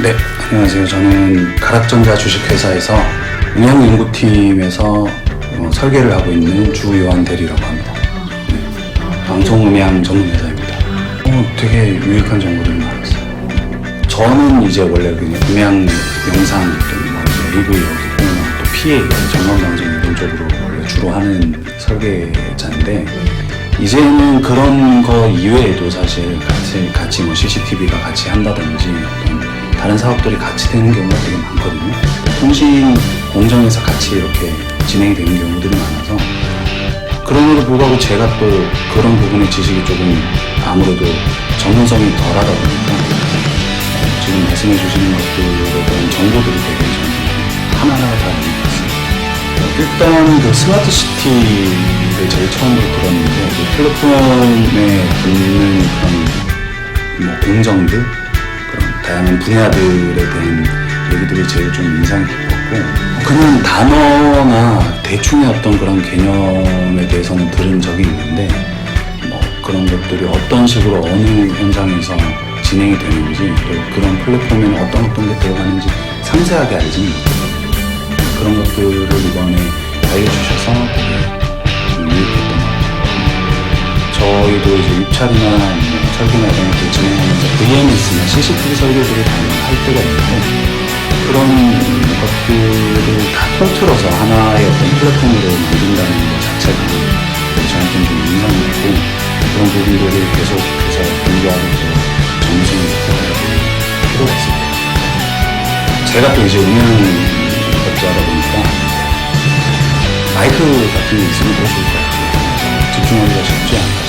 네, 안녕하세요. 저는 가락전자 주식회사에서 음향연구팀에서 어, 설계를 하고 있는 주요한 대리라고 합니다. 네, 방송음향 전문회사입니다. 어, 되게 유익한 정보들이 많았어요. 저는 이제 원래 그냥 음향 영상 또는 뭐 AV 여기고 또 PA 전문방송 이런 쪽으로 원래 주로 하는 설계자인데 이제는 그런 거 이외에도 사실 같이 같이 뭐 CCTV가 같이 한다든지 다른 사업들이 같이 되는 경우가 되게 많거든요. 통신 공정에서 같이 이렇게 진행이 되는 경우들이 많아서 그럼에도 불구하고 제가 또 그런 부분의 지식이 조금 아무래도 전문성이 덜하다 보니까 어, 지금 말씀해 주시는 것들에 대한 정보들이 되게 저는 하나하나가 다 있는. 어, 일단 그 스마트 시티를 제일 처음으로 들었는데 그 플랫폼에 붙는 그런 뭐 공정들 다양한 분야들에 대한 얘기들이 제일 좀 인상이 깊었고 그냥 단어나 대충의 어떤 그런 개념에 대해서는 들은 적이 있는데 뭐 그런 것들이 어떤 식으로 어느 현장에서 진행이 되는지 또 그런 플랫폼에는 어떤 어떤 게 들어가는지 상세하게 알지는 못해요. 그런 것들을 이번에 알려주셔서 되게 좀 유익했던 것 같아요. 저희도 이제 입찰이나 뭐 설계나 이런 것들 진행하면서 VMS나 CCTV 설계들을 다할 때가 있는데 그런 것들을 다 통틀어서 하나의 어떤 플랫폼으로 만든다는 것 자체가 저한테는 좀 인상이 있고 그런 부분들을 계속해서 점수를 높여가야 필요가 있습니다. 제가 또 이제 운영업자다 보니까 마이크 같은 게 있으면 더 좋을 것 같아요. 집중하기가 쉽지 않아서.